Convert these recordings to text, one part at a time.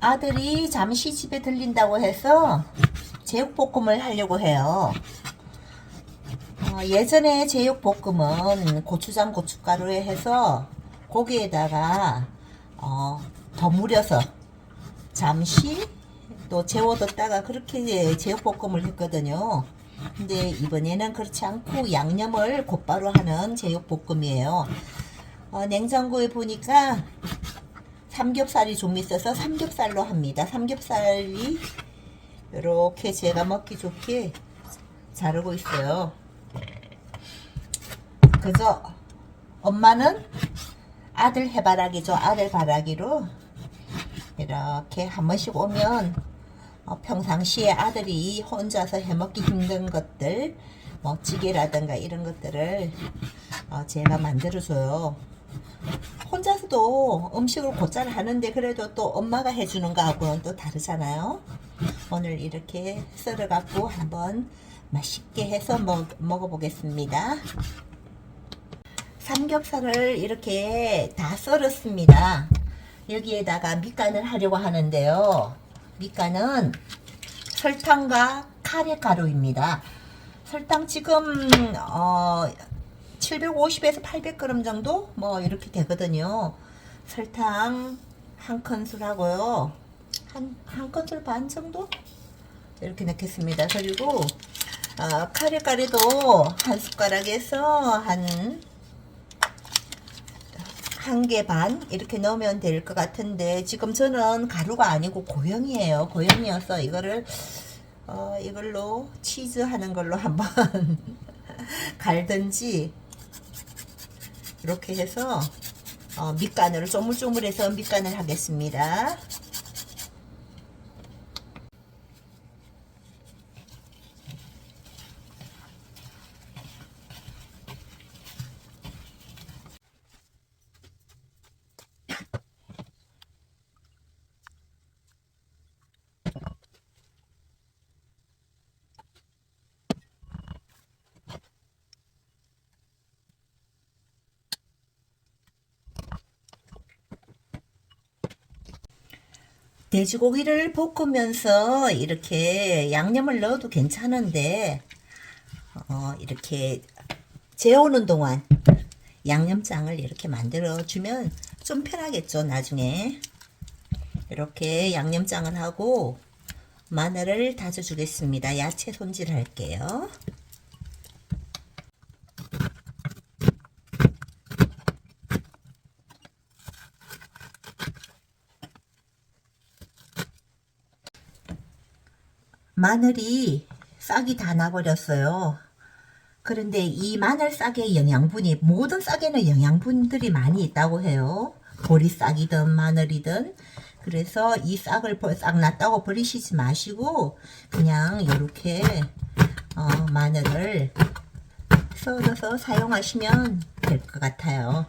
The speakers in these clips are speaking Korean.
아들이 잠시 집에 들린다고 해서 제육볶음을 하려고 해요. 어, 예전에 제육볶음은 고추장 고춧가루에 해서 고기에다가 어, 버무려서 잠시 또 재워뒀다가 그렇게 제육볶음을 했거든요. 근데 이번에는 그렇지 않고 양념을 곧바로 하는 제육볶음이에요. 어, 냉장고에 보니까 삼겹살이 좀 있어서 삼겹살로 합니다. 삼겹살이 이렇게 제가 먹기 좋게 자르고 있어요. 그저 엄마는 아들 해바라기죠. 아들 바라기로 이렇게 한 번씩 오면 어, 평상시에 아들이 혼자서 해먹기 힘든 것들 뭐 찌개라든가 이런 것들을 어, 제가 만들어줘요. 혼자서도 음식을 곧잘 하는데 그래도 또 엄마가 해주는 거하고는 또 다르잖아요. 오늘 이렇게 썰어갖고 한번 맛있게 해서 먹, 먹어보겠습니다. 삼겹살을 이렇게 다 썰었습니다. 여기에다가 밑간을 하려고 하는데요. 밑간은 설탕과 카레 가루입니다. 설탕 지금 어 750에서 800g 정도 뭐 이렇게 되거든요. 설탕 한 큰술 하고요. 한, 한 큰술 반 정도 이렇게 넣겠습니다. 그리고 어, 카레가루도 한 숟가락에서 한 한 개 반 이렇게 넣으면 될 것 같은데 지금 저는 가루가 아니고 고형이에요. 고형이어서 이거를 어, 이걸로 치즈 하는 걸로 한번 갈든지 이렇게 해서 어, 밑간을 쪼물쪼물해서 밑간을 하겠습니다. 돼지고기를 볶으면서 이렇게 양념을 넣어도 괜찮은데 어, 이렇게 재우는 동안 양념장을 이렇게 만들어 주면 좀 편하겠죠 나중에. 이렇게 양념장을 하고 마늘을 다져 주겠습니다. 야채 손질 할게요 마늘이 싹이 다 나버렸어요. 그런데 이 마늘 싹의 영양분이 모든 싹에는 영양분들이 많이 있다고 해요. 보리 싹이든 마늘이든 그래서 이 싹을 벌- 싹 났다고 버리시지 마시고 그냥 이렇게 어, 마늘을 썰어서 사용하시면 될 것 같아요.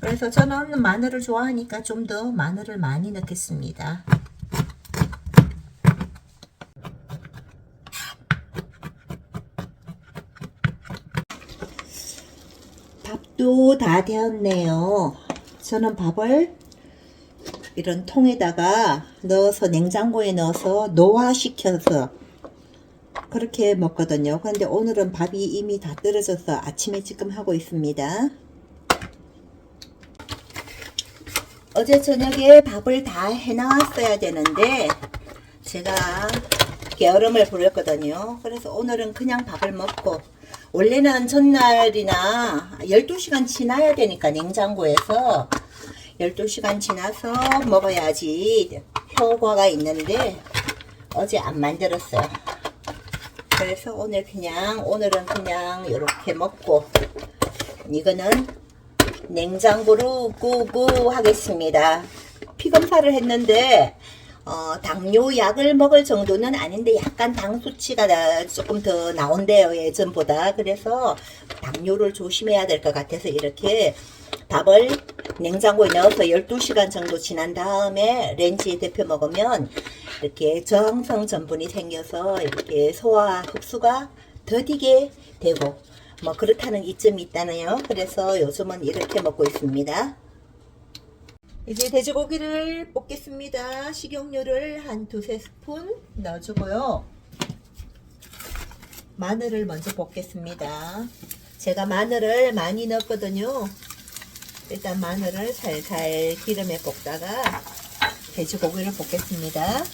그래서 저는 마늘을 좋아하니까 좀 더 마늘을 많이 넣겠습니다. 밥도 다 되었네요. 저는 밥을 이런 통에다가 넣어서 냉장고에 넣어서 노화시켜서 그렇게 먹거든요. 근데 오늘은 밥이 이미 다 떨어져서 아침에 지금 하고 있습니다. 어제 저녁에 밥을 다 해놨어야 되는데 제가 게으름을 부렸거든요. 그래서 오늘은 그냥 밥을 먹고 원래는 전날이나 12시간 지나야 되니까 냉장고에서 12시간 지나서 먹어야지 효과가 있는데 어제 안 만들었어요. 그래서 오늘 그냥 오늘은 그냥 이렇게 먹고 이거는 냉장고로 꾸꾸 하겠습니다. 피 검사를 했는데 어, 당뇨 약을 먹을 정도는 아닌데 약간 당 수치가 나- 조금 더 나온대요 예전보다. 그래서 당뇨를 조심해야 될 것 같아서 이렇게 밥을 냉장고에 넣어서 12시간 정도 지난 다음에 렌즈에 데펴 먹으면 이렇게 저항성 전분이 생겨서 이렇게 소화 흡수가 더디게 되고 뭐 그렇다는 이점이 있다네요. 그래서 요즘은 이렇게 먹고 있습니다 이제 돼지고기를 볶겠습니다. 식용유를 한 두세 스푼 넣어주고요. 마늘을 먼저 볶겠습니다. 제가 마늘을 많이 넣었거든요. 일단 마늘을 살살 기름에 볶다가 돼지고기를 볶겠습니다.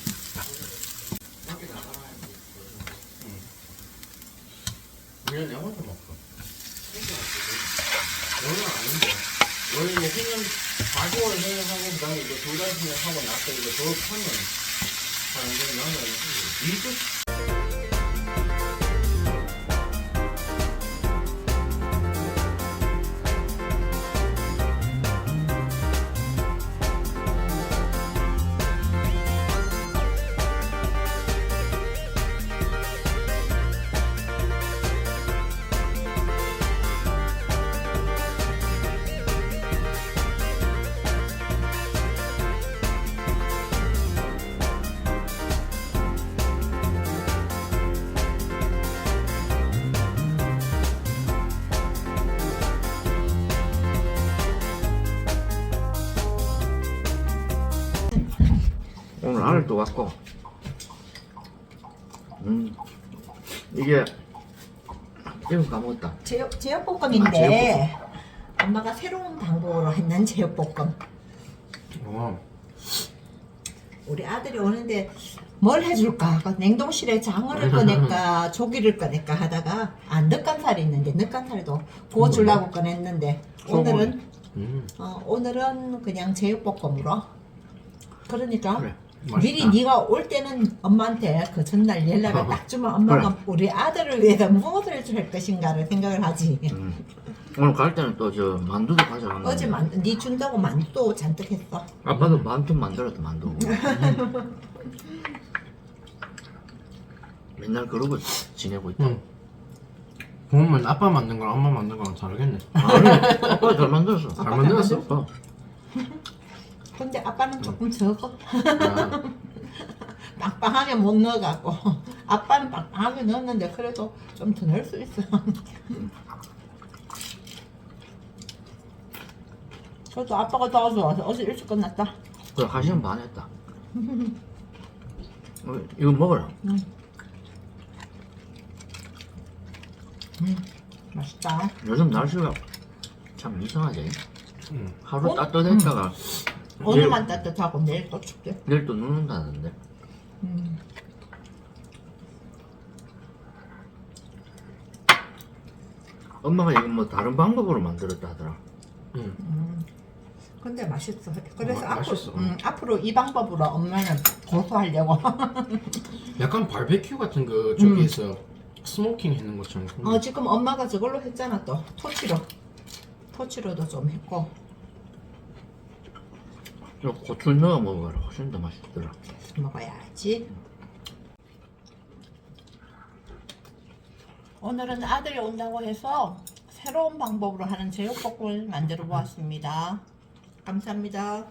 그냥 내가 혼자 먹어. 너는 아닌데. 원래 뭐 그냥 4개월 생각하고 그다음에 이제 두달 생각하고 나서 이제 졸업하면 하는데 나는 이거 오늘 알을 또 갖고. 음. 이게 이거 까먹었다. 제육, 제육볶음인데 엄마가 새로운 방법으로 했는 제육볶음. 어 우리 아들이 오는데 뭘 해줄까? 그 냉동실에 장어를 꺼낼까? 조기를 꺼낼까 하다가 아 늑간살이 있는데 늑간살도 구워주려고 꺼냈는데 오늘은 음, 어, 오늘은 그냥 제육볶음으로. 그러니까 그래 미리 맛있다. 네가 올 때는 엄마한테 그 전날 연락을 딱 주면 엄마가 우리 아들을 위해서 무엇을 줄 것인가를 생각을 하지 음. 오늘 갈 때는 또 저 만두도 가져갔는데 어제 만, 네 준다고 만두 잔뜩 했어 아빠도 만두 만들었다 만두 맨날 그러고 지내고 있다 응. 보면 아빠 만든 거랑 엄마 만든 거랑 다르겠네. 아니 아빠 잘 만들었어 잘 만들었어? 어. 근데 아빠는 조금 적어. 아, 빵빵하게 못 넣어갖고. 아빠는 빵빵하게 넣었는데 그래도 좀 더 넣을 수 있어. 그래도 아빠가 도와줘서 어제 일찍 끝났다. 그래 한 시간 반 했다. 어, 이거 먹어라. 음. 음, 맛있다. 요즘 날씨가 참 이상하지? 응. 하루 어? 따뜻했다가 오늘만 따뜻하고 내일 또 춥대 내일 또 눈온다는데 음. 엄마가 이거 뭐 다른 방법으로 만들었다 하더라 응. 음. 근데 맛있어 그래서 어, 앞으로, 맛있어. 음, 앞으로 이 방법으로 엄마는 고소하려고 약간 바베큐 같은 거 저기에서 스모킹 했는 것처럼. 어, 지금 엄마가 저걸로 했잖아 또 토치로 토치로도 좀 했고 저 고추 넣어 먹어라. 훨씬 더 맛있더라. 먹어야지. 오늘은 아들이 온다고 해서 새로운 방법으로 하는 제육볶음을 만들어 보았습니다. 감사합니다